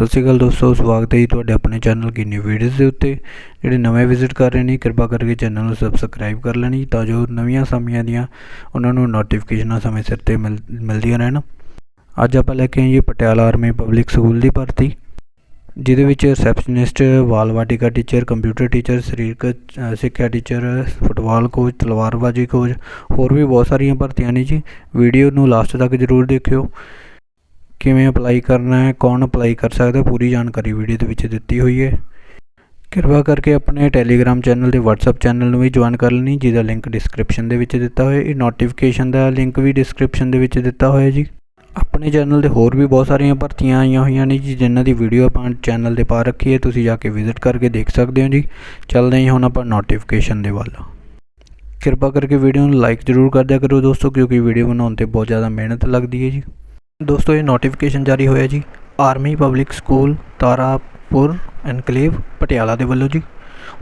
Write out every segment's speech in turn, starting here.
ਸਤਿ ਸ਼੍ਰੀ ਅਕਾਲ ਦੋਸਤੋ, ਸਵਾਗਤ ਹੈ ਜੀ ਤੁਹਾਡੇ ਆਪਣੇ ਚੈਨਲ ਕੀ ਨਿਊ ਵੀਡੀਓਜ਼ ਦੇ ਉੱਤੇ। ਜਿਹੜੇ ਨਵੇਂ ਵਿਜ਼ਿਟ ਕਰ ਰਹੇ ਨੇ, ਕਿਰਪਾ ਕਰਕੇ ਚੈਨਲ ਨੂੰ ਸਬਸਕ੍ਰਾਈਬ ਕਰ ਲੈਣੀ ਤਾਂ ਜੋ ਨਵੀਆਂ ਸਮੀਆਂ ਦੀਆਂ ਉਹਨਾਂ ਨੂੰ ਨੋਟੀਫਿਕੇਸ਼ਨਾਂ ਸਮੇਂ ਸਿਰ ਤੇ ਮਿਲ, ਮਿਲਦੀਆਂ ਰਹਿਣ। ਅੱਜ ਆਪਾਂ ਲੈ ਕੇ ਆਏ ਜੀ ਪਟਿਆਲਾ ਆਰਮੀ ਪਬਲਿਕ ਸਕੂਲ ਦੀ ਭਰਤੀ, ਜਿਹਦੇ ਵਿੱਚ ਰਿਸੈਪਸ਼ਨਿਸਟ ਵਾਲ ਟੀਚਰ ਕੰਪਿਊਟਰ ਟੀਚਰ ਸਰੀਰਕ ਸਿੱਖਿਆ ਟੀਚਰ ਫੁੱਟਬਾਲ ਕੋਚ ਤਲਵਾਰਬਾਜ਼ੀ ਕੋਚ ਹੋਰ ਵੀ ਬਹੁਤ ਸਾਰੀਆਂ ਭਰਤੀਆਂ ਨੇ ਜੀ। ਵੀਡੀਓ ਨੂੰ ਲਾਸਟ ਤੱਕ ਜ਼ਰੂਰ ਦੇਖਿਓ। ਕਿਵੇਂ ਅਪਲਾਈ ਕਰਨਾ ਹੈ, ਕੌਣ ਅਪਲਾਈ ਕਰ ਸਕਦਾ ਪੂਰੀ ਜਾਣਕਾਰੀ ਵੀਡੀਓ ਦੇ ਵਿੱਚ ਦਿੱਤੀ ਹੋਈ ਹੈ। ਕਿਰਪਾ ਕਰਕੇ ਆਪਣੇ ਟੈਲੀਗ੍ਰਾਮ ਚੈਨਲ ਤੇ WhatsApp ਚੈਨਲ ਨੂੰ ਵੀ ਜੁਆਇਨ ਕਰ ਲੈਣੀ, ਜਿਹਦਾ ਲਿੰਕ ਡਿਸਕ੍ਰਿਪਸ਼ਨ ਦੇ ਵਿੱਚ ਦਿੱਤਾ ਹੋਇਆ ਇਹ ਨੋਟੀਫਿਕੇਸ਼ਨ ਦਾ ਲਿੰਕ ਵੀ ਡਿਸਕ੍ਰਿਪਸ਼ਨ ਦੇ ਵਿੱਚ ਦਿੱਤਾ ਹੋਇਆ ਜੀ। ਆਪਣੇ ਚੈਨਲ ਤੇ ਹੋਰ ਵੀ ਬਹੁਤ ਸਾਰੀਆਂ ਭਰਤੀਆਂ ਆਈਆਂ ਹੋਈਆਂ ਨੇ ਜੀ, ਜਿਨ੍ਹਾਂ ਦੀ ਵੀਡੀਓ ਆਪਾਂ ਚੈਨਲ ਤੇ ਪਾ ਰੱਖੀ ਹੈ, ਤੁਸੀਂ ਜਾ ਕੇ ਵਿਜ਼ਿਟ ਕਰਕੇ ਦੇਖ ਸਕਦੇ ਹੋ ਜੀ। ਚੱਲਦੇ ਹਾਂ ਹੁਣ ਆਪਾਂ ਨੋਟੀਫਿਕੇਸ਼ਨ ਦੇ ਵੱਲ। ਕਿਰਪਾ ਕਰਕੇ ਵੀਡੀਓ ਨੂੰ ਲਾਈਕ ਜ਼ਰੂਰ ਕਰ ਦਿਆ ਕਰੋ ਦੋਸਤੋ, ਕਿਉਂਕਿ ਵੀਡੀਓ ਬਣਾਉਣ ਤੇ ਬਹੁਤ ਜ਼ਿਆਦਾ ਮਿਹਨਤ ਲੱਗਦੀ ਹੈ ਜੀ। ਦੋਸਤੋ, ਇਹ ਨੋਟੀਫਿਕੇਸ਼ਨ ਜਾਰੀ ਹੋਇਆ ਜੀ army public school Tarapur enclave Patiala ਦੇ ਵੱਲੋਂ ਜੀ।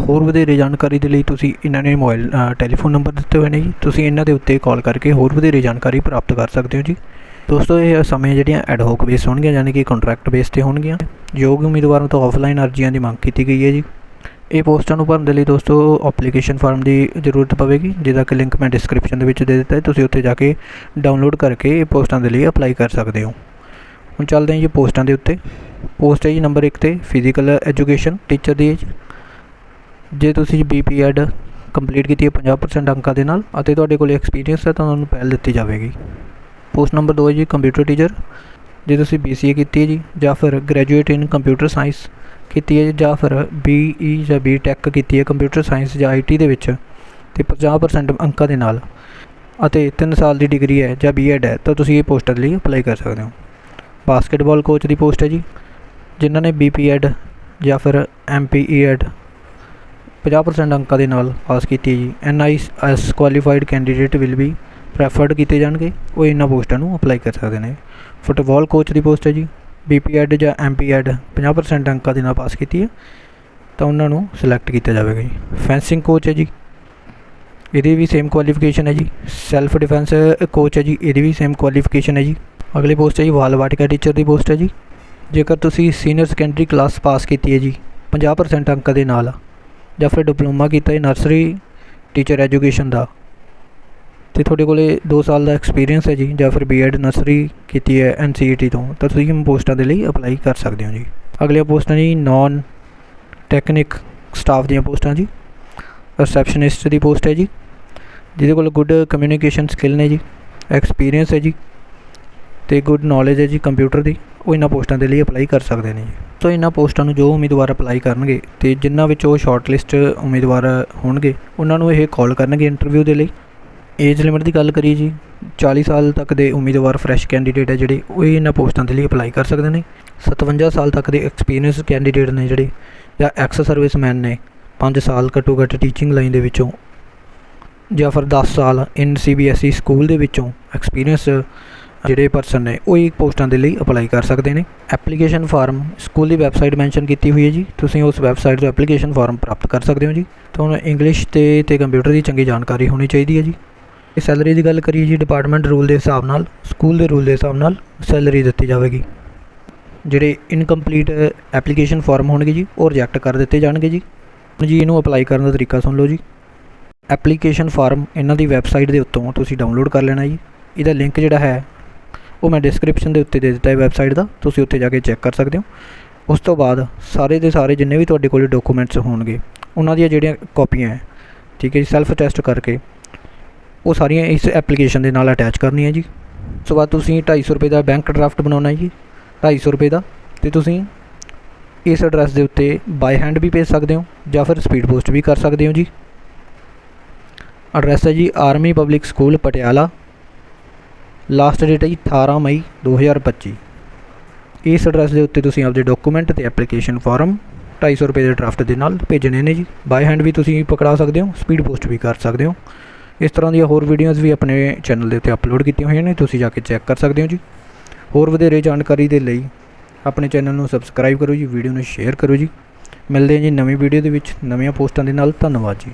ਹੋਰ ਵਧੇਰੇ ਜਾਣਕਾਰੀ ਦੇ ਲਈ ਤੁਸੀਂ ਇਹਨਾਂ ਨੇ ਮੋਬਾਈਲ ਟੈਲੀਫੋਨ ਨੰਬਰ ਦਿੱਤੇ ਹੋਏ ਨੇ ਜੀ। ਤੁਸੀਂ ਇਹਨਾਂ ਦੇ ਉੱਤੇ ਕਾਲ ਕਰਕੇ ਹੋਰ ਵਧੇਰੇ ਜਾਣਕਾਰੀ ਪ੍ਰਾਪਤ ਕਰ ਸਕਦੇ ਹੋ ਜੀ। ਦੋਸਤੋ, ਇਹ ਸਮੇਂ ਜਿਹੜੀਆਂ ਐਡਹੌਕ ਬੇਸ ਹੋਣਗੀਆਂ, ਯਾਨੀ ਕਿ ਕੰਟਰੈਕਟ ਬੇਸ ਤੇ ਹੋਣਗੀਆਂ। ਯੋਗ ਉਮੀਦਵਾਰਾਂ ਤੋਂ ਆਫਲਾਈਨ ਅਰਜ਼ੀਆਂ ਦੀ ਮੰਗ ਕੀਤੀ ਗਈ ਹੈ ਜੀ। ਇਹ ਪੋਸਟਾਂ ਨੂੰ ਭਰਨ ਦੇ ਲਈ ਦੋਸਤੋ ਐਪਲੀਕੇਸ਼ਨ ਫਾਰਮ ਦੀ ਜ਼ਰੂਰਤ ਪਵੇਗੀ, ਜਿਹਦਾ ਕਿ ਲਿੰਕ ਮੈਂ ਡਿਸਕ੍ਰਿਪਸ਼ਨ ਦੇ ਵਿੱਚ ਦੇ ਦਿੱਤਾ ਹੈ। ਤੁਸੀਂ ਉੱਥੇ ਜਾ ਕੇ ਡਾਊਨਲੋਡ ਕਰਕੇ ਇਹ ਪੋਸਟਾਂ ਦੇ ਲਈ ਅਪਲਾਈ ਕਰ ਸਕਦੇ ਹੋ। ਹੁਣ ਚੱਲਦੇ ਹਾਂ ਜੀ ਪੋਸਟਾਂ ਦੇ ਉੱਤੇ। ਪੋਸਟ ਹੈ ਜੀ ਨੰਬਰ 1 ਤੇ ਫਿਜ਼ੀਕਲ ਐਜੂਕੇਸ਼ਨ ਟੀਚਰ ਦੀ ਏਜ ਜੇ ਤੁਸੀਂ ਬੀਪੀ ਐਡ ਕੰਪਲੀਟ ਕੀਤੀ ਹੈ 50% ਅੰਕਾਂ ਦੇ ਨਾਲ ਅਤੇ ਤੁਹਾਡੇ ਕੋਲ ਐਕਸਪੀਰੀਅੰਸ ਹੈ ਤਾਂ ਤੁਹਾਨੂੰ ਪਹਿਲ ਦਿੱਤੀ ਜਾਵੇਗੀ। ਪੋਸਟ ਨੰਬਰ 2 ਹੈ ਜੀ ਕੰਪਿਊਟਰ ਟੀਚਰ ਜੇ ਤੁਸੀਂ BCA ਕੀਤੀ ਹੈ ਜੀ ਜਾਂ ਫਿਰ ਗ੍ਰੈਜੂਏਟ ਇਨ ਕੰਪਿਊਟਰ ਸਾਇੰਸ ਕੀਤੀ ਹੈ ਜਾਂ ਫਿਰ ਬੀ ਈ e ਜਾਂ ਬੀ ਟੈਕ ਕੀਤੀ ਹੈ ਕੰਪਿਊਟਰ ਸਾਇੰਸ ਜਾਂ ਆਈ ਟੀ ਦੇ ਵਿੱਚ ਅਤੇ ਪੰਜਾਹ ਪ੍ਰਸੈਂਟ ਅੰਕਾਂ ਦੇ ਨਾਲ ਅਤੇ ਤਿੰਨ ਸਾਲ ਦੀ ਡਿਗਰੀ ਹੈ ਜਾਂ ਬੀ ਬੀਐਡ ਹੈ, ਤਾਂ ਤੁਸੀਂ ਇਹ ਪੋਸਟਾਂ ਲਈ ਅਪਲਾਈ ਕਰ ਸਕਦੇ ਹੋ। ਬਾਸਕਟਬਾਲ ਕੋਚ ਦੀ ਪੋਸਟ ਹੈ ਜੀ, ਜਿਨ੍ਹਾਂ ਨੇ ਬੀ ਪੀ ਐਡ ਜਾਂ ਫਿਰ ਐੱਮ ਪੀ ਈ MPEd 50% ਅੰਕਾਂ ਦੇ ਨਾਲ ਪਾਸ ਕੀਤੀ ਹੈ ਜੀ। NIS qualified candidate will be preferred ਕੀਤੇ ਜਾਣਗੇ, ਉਹ ਇਹਨਾਂ ਪੋਸਟਾਂ ਨੂੰ ਅਪਲਾਈ ਕਰ ਸਕਦੇ ਨੇ। ਫੁੱਟਬਾਲ ਕੋਚ ਦੀ ਪੋਸਟ ਹੈ ਜੀ BPEd ਜਾਂ MPEd 50% ਅੰਕਾਂ ਦੇ ਨਾਲ ਪਾਸ ਕੀਤੀ ਹੈ, ਤਾਂ ਉਹਨਾਂ ਨੂੰ ਸਿਲੈਕਟ ਕੀਤਾ ਜਾਵੇਗਾ ਜੀ। ਫੈਂਸਿੰਗ ਕੋਚ ਹੈ ਜੀ। ਇਹਦੀ ਵੀ ਸੇਮ ਕੁਆਲੀਫਿਕੇਸ਼ਨ ਹੈ ਜੀ। ਸੈਲਫ ਡਿਫੈਂਸ ਕੋਚ ਹੈ ਜੀ। ਇਹਦੀ ਵੀ ਸੇਮ ਕੁਆਲੀਫਿਕੇਸ਼ਨ ਹੈ ਜੀ। ਅਗਲੀ ਪੋਸਟ ਹੈ ਜੀ, ਵਾਲ ਵਾਟਿਕਾ ਟੀਚਰ ਦੀ ਪੋਸਟ ਹੈ ਜੀ। ਜੇਕਰ ਤੁਸੀਂ ਸੀਨੀਅਰ ਸੈਕੰਡਰੀ ਕਲਾਸ ਪਾਸ ਕੀਤੀ ਹੈ ਜੀ 50% ਅੰਕਾਂ ਦੇ ਨਾਲ ਜਾਂ ਫਿਰ ਡਿਪਲੋਮਾ ਕੀਤਾ ਹੈ ਨਰਸਰੀ ਟੀਚਰ ਐਜੂਕੇਸ਼ਨ ਦਾ ਅਤੇ ਤੁਹਾਡੇ ਕੋਲੇ ਦੋ ਸਾਲ ਦਾ ਐਕਸਪੀਰੀਅੰਸ ਹੈ ਜੀ, ਜਾਂ ਫਿਰ ਬੀਐਡ ਨਰਸਰੀ ਕੀਤੀ ਹੈ ਐੱਨ ਸੀ ਈ ਟੀ ਤੋਂ, ਤਾਂ ਤੁਸੀਂ ਇਹ ਪੋਸਟਾਂ ਦੇ ਲਈ ਅਪਲਾਈ ਕਰ ਸਕਦੇ ਹੋ ਜੀ। ਅਗਲੀਆਂ ਪੋਸਟਾਂ ਜੀ ਨੋਨ ਟੈਕਨਿਕ ਸਟਾਫ ਦੀਆਂ ਪੋਸਟਾਂ ਜੀ ਰਿਸੈਪਸ਼ਨਿਸਟ ਦੀ ਪੋਸਟ ਹੈ ਜੀ, ਜਿਹਦੇ ਕੋਲ ਗੁੱਡ ਕਮਿਊਨੀਕੇਸ਼ਨ ਸਕਿੱਲ ਨੇ ਜੀ ਐਕਸਪੀਰੀਅੰਸ ਹੈ ਜੀ, ਤੇ ਗੁੱਡ ਨੌਲੇਜ ਹੈ ਜੀ ਕੰਪਿਊਟਰ ਦੀ, ਉਹ ਇਹਨਾਂ ਪੋਸਟਾਂ ਦੇ ਲਈ ਅਪਲਾਈ ਕਰ ਸਕਦੇ ਨੇ ਜੀ। ਸੋ ਇਹਨਾਂ ਪੋਸਟਾਂ ਨੂੰ ਜੋ ਉਮੀਦਵਾਰ ਅਪਲਾਈ ਕਰਨਗੇ ਤੇ ਜਿਨ੍ਹਾਂ ਵਿੱਚ ਉਹ ਸ਼ਾਰਟਲਿਸਟ ਉਮੀਦਵਾਰ ਹੋਣਗੇ, ਉਹਨਾਂ ਨੂੰ ਇਹ ਕਾਲ ਕਰਨਗੇ ਇੰਟਰਵਿਊ ਦੇ ਲਈ। ਏਜ ਲਿਮਿਟ ਦੀ ਗੱਲ ਕਰੀਏ ਜੀ 40 ਸਾਲ ਤੱਕ ਦੇ ਉਮੀਦਵਾਰ ਫਰੈਸ਼ ਕੈਂਡੀਡੇਟ ਹੈ ਜਿਹੜੇ, ਉਹ ਇਹਨਾਂ ਪੋਸਟਾਂ ਦੇ ਲਈ ਅਪਲਾਈ ਕਰ ਸਕਦੇ ਨੇ। 57 ਸਾਲ ਤੱਕ ਦੇ ਐਕਸਪੀਰੀਅੰਸ ਕੈਂਡੀਡੇਟ ਨੇ ਜਿਹੜੇ, ਜਾਂ ਐਕਸ ਸਰਵਿਸਮੈਨ ਨੇ, ਪੰਜ ਸਾਲ ਘੱਟੋ ਘੱਟ ਟੀਚਿੰਗ ਲਾਈਨ ਦੇ ਵਿੱਚੋਂ, ਜਾਂ ਫਿਰ 10 ਸਾਲ ਇਨ ਸੀਬੀਐਸਈ ਸਕੂਲ ਦੇ ਵਿੱਚੋਂ ਐਕਸਪੀਰੀਅੰਸ ਜਿਹੜੇ ਪਰਸਨ ਨੇ, ਉਹ ਹੀ ਪੋਸਟਾਂ ਦੇ ਲਈ ਅਪਲਾਈ ਕਰ ਸਕਦੇ ਨੇ। ਐਪਲੀਕੇਸ਼ਨ ਫਾਰਮ ਸਕੂਲ ਦੀ ਵੈਬਸਾਈਟ ਮੈਂਸ਼ਨ ਕੀਤੀ ਹੋਈ ਹੈ ਜੀ, ਤੁਸੀਂ ਉਸ ਵੈਬਸਾਈਟ ਤੋਂ ਐਪਲੀਕੇਸ਼ਨ ਫਾਰਮ ਪ੍ਰਾਪਤ ਕਰ ਸਕਦੇ ਹੋ ਜੀ। ਤੁਹਾਨੂੰ ਇੰਗਲਿਸ਼ ਤੇ ਤੇ ਕੰਪਿਊਟਰ ਦੀ ਚੰਗੀ ਜਾਣਕਾਰੀ ਹੋਣੀ ਚਾਹੀਦੀ ਹੈ ਜੀ। ਸੈਲਰੀ ਦੀ ਗੱਲ ਕਰੀਏ ਜੀ ਡਿਪਾਰਟਮੈਂਟ ਰੂਲ ਦੇ ਹਿਸਾਬ ਨਾਲ ਸਕੂਲ ਦੇ ਰੂਲ ਦੇ ਹਿਸਾਬ ਨਾਲ ਸੈਲਰੀ ਦਿੱਤੀ ਜਾਵੇਗੀ। ਜਿਹੜੇ ਇਨਕੰਪਲੀਟ ਐਪਲੀਕੇਸ਼ਨ ਫਾਰਮ ਹੋਣਗੇ ਜੀ, ਉਹ ਰਿਜੈਕਟ ਕਰ ਦਿੱਤੇ ਜਾਣਗੇ ਜੀ। ਜੀ ਇਹਨੂੰ ਅਪਲਾਈ ਕਰਨ ਦਾ ਤਰੀਕਾ ਸੁਣ ਲਓ ਜੀ। ਐਪਲੀਕੇਸ਼ਨ ਫਾਰਮ ਇਹਨਾਂ ਦੀ ਵੈਬਸਾਈਟ ਦੇ ਉੱਤੋਂ ਤੁਸੀਂ ਡਾਊਨਲੋਡ ਕਰ ਲੈਣਾ ਜੀ। ਇਹਦਾ ਲਿੰਕ ਜਿਹੜਾ ਹੈ, ਉਹ ਮੈਂ ਡਿਸਕ੍ਰਿਪਸ਼ਨ ਦੇ ਉੱਤੇ ਦੇ ਦਿੱਤਾ ਹੈ ਵੈਬਸਾਈਟ ਦਾ। ਤੁਸੀਂ ਉੱਥੇ ਜਾ ਕੇ ਚੈੱਕ ਕਰ ਸਕਦੇ ਹੋ। ਉਸ ਤੋਂ ਬਾਅਦ ਸਾਰੇ ਦੇ ਸਾਰੇ ਜਿੰਨੇ ਵੀ ਤੁਹਾਡੇ ਕੋਲ ਡਾਕੂਮੈਂਟਸ ਹੋਣਗੇ, ਉਹਨਾਂ ਦੀਆਂ ਜਿਹੜੀਆਂ ਕਾਪੀਆਂ ਹੈ, ਠੀਕ ਹੈ ਜੀ ਸੈਲਫ ਟੈਸਟ ਕਰਕੇ ਉਹ ਸਾਰੀਆਂ ਇਸ ਐਪਲੀਕੇਸ਼ਨ ਦੇ ਨਾਲ ਅਟੈਚ ਕਰਨੀਆਂ ਜੀ। ਉਸ ਤੋਂ ਬਾਅਦ ਤੁਸੀਂ 250 ਰੁਪਏ ਦਾ ਬੈਂਕ ਡਰਾਫਟ ਬਣਾਉਣਾ ਹੈ ਜੀ 250 ਰੁਪਏ ਦਾ। ਤੇ ਤੁਸੀਂ ਇਸ ਐਡਰੈਸ ਦੇ ਉੱਤੇ ਬਾਈ ਹੈਂਡ ਵੀ ਭੇਜ ਸਕਦੇ ਹੋ ਜਾਂ ਫਿਰ ਸਪੀਡ ਪੋਸਟ ਵੀ ਕਰ ਸਕਦੇ ਹੋ ਜੀ। ਐਡਰੈਸ ਹੈ ਜੀ army public school Patiala. Last date ਹੈ ਜੀ 18 ਮਈ 2025 ਇਸ ਐਡਰੈਸ ਦੇ ਉੱਤੇ ਤੁਸੀਂ ਆਪਦੇ ਡਾਕੂਮੈਂਟ ਤੇ ਐਪਲੀਕੇਸ਼ਨ ਫਾਰਮ 250 ਰੁਪਏ ਦੇ ਡਰਾਫਟ ਦੇ ਨਾਲ ਭੇਜਣੇ ਨੇ ਜੀ। ਬਾਈ ਹੈਂਡ ਵੀ ਤੁਸੀਂ ਪਕੜਾ ਸਕਦੇ ਹੋ ਸਪੀਡ ਪੋਸਟ ਵੀ ਕਰ ਸਕਦੇ ਹੋ। ਇਸ ਤਰ੍ਹਾਂ ਦੀਆਂ ਹੋਰ ਵੀਡੀਓਜ਼ ਵੀ ਆਪਣੇ ਚੈਨਲ ਦੇ ਉੱਤੇ ਅਪਲੋਡ ਕੀਤੀਆਂ ਹੋਈਆਂ ਨੇ, ਤੁਸੀਂ ਜਾ ਕੇ ਚੈੱਕ ਕਰ ਸਕਦੇ ਹੋ ਜੀ। ਹੋਰ ਵਧੇਰੇ ਜਾਣਕਾਰੀ ਦੇ ਲਈ ਆਪਣੇ ਚੈਨਲ ਨੂੰ ਸਬਸਕ੍ਰਾਈਬ ਕਰੋ ਜੀ ਵੀਡੀਓ ਨੂੰ ਸ਼ੇਅਰ ਕਰੋ ਜੀ। ਮਿਲਦੇ ਹਾਂ ਜੀ ਨਵੀਂ ਵੀਡੀਓ ਦੇ ਵਿੱਚ, ਨਵੀਆਂ ਪੋਸਟਾਂ ਦੇ ਨਾਲ, ਧੰਨਵਾਦ ਜੀ।